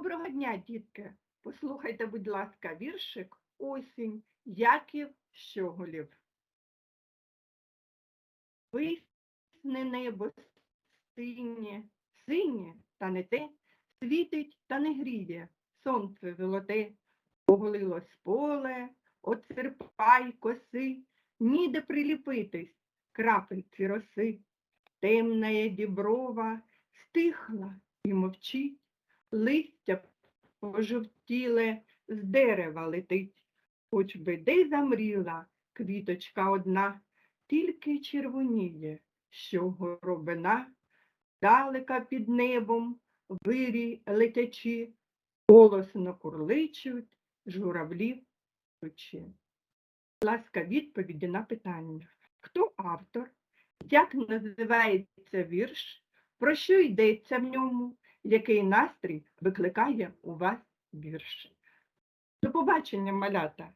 Доброго дня, дітки! Послухайте, будь ласка, віршик Осінь Яків Щоголів. Висне небо синє, синє, та не те, світить та не гріє, сонце золоте, оголилось поле, оцерпай коси, ніде приліпитись, крапельці роси. Темная діброва стихла і мовчить, листя пожовтіле з дерева летить, хоч би де замріла квіточка одна, тільки червоніє, що горобина, далека під небом вирій летячі, голосно курличуть журавлі ключі. Ласка, відповіді на питання. Хто автор? Як називається вірш? Про що йдеться в ньому? Який настрій викликає у вас вірш? До побачення, малята!